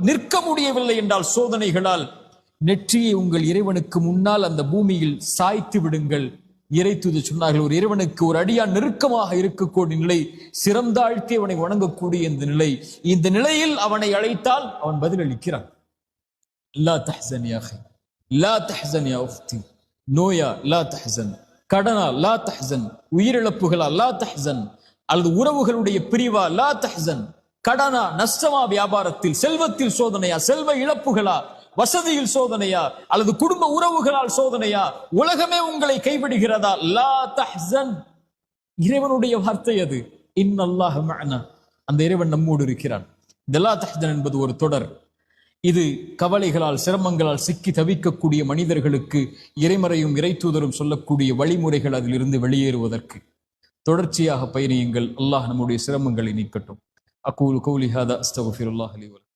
நிற்க முடியவில்லை என்றால் சோதனைகளால் நெற்றியை உங்கள் இறைவனுக்கு முன்னால் அந்த பூமியில் சாய்த்து விடுங்கள். இறை தூது சொன்னார்கள் ஒரு இறைவனுக்கு ஒரு அடியா நெருக்கமாக இருக்கக்கூடிய நிலை சிறந்தாழ்த்தி அவனை வணங்கக்கூடிய இந்த நிலை. இந்த நிலையில் அவனை அழைத்தால் அவன் பதிலளிக்கிறான் லா தஹ்சன் லா தஹ்சன் நோயா லா தஹசன் கடனா லா தஹசன் உயிரிழப்புகளா லா தஹசன் அல்லது உறவுகளுடைய பிரிவா லா தஹசன். கடனா நஷ்டமா வியாபாரத்தில் செல்வத்தில் சோதனையா செல்வ இழப்புகளா வசதியில் சோதனையா அல்லது குடும்ப உறவுகளால் சோதனையா உலகமே உங்களை கைவிடுகிறதா? லா தஹ்சன். இறைவனுடைய வார்த்தை அது. இன்னல்லாஹ் மஅனா. அந்த இறைவன் நம்மோடு இருக்கிறான். இந்த லா தஹ்சன் என்பது ஒரு தொடர். இது கவலைகளால் சிரமங்களால் சிக்கி தவிக்கக்கூடிய மனிதர்களுக்கு இறைமறையும் இறைத்தூதரும் சொல்லக்கூடிய வழிமுறைகள் அதிலிருந்து வெளியேறுவதற்கு. தொடர்ச்சியாக பயணியுங்கள். அல்லாஹ் நம்முடைய சிரமங்களை நீக்கட்டும். أقول قولي هذا أستغفر الله لي ولكم.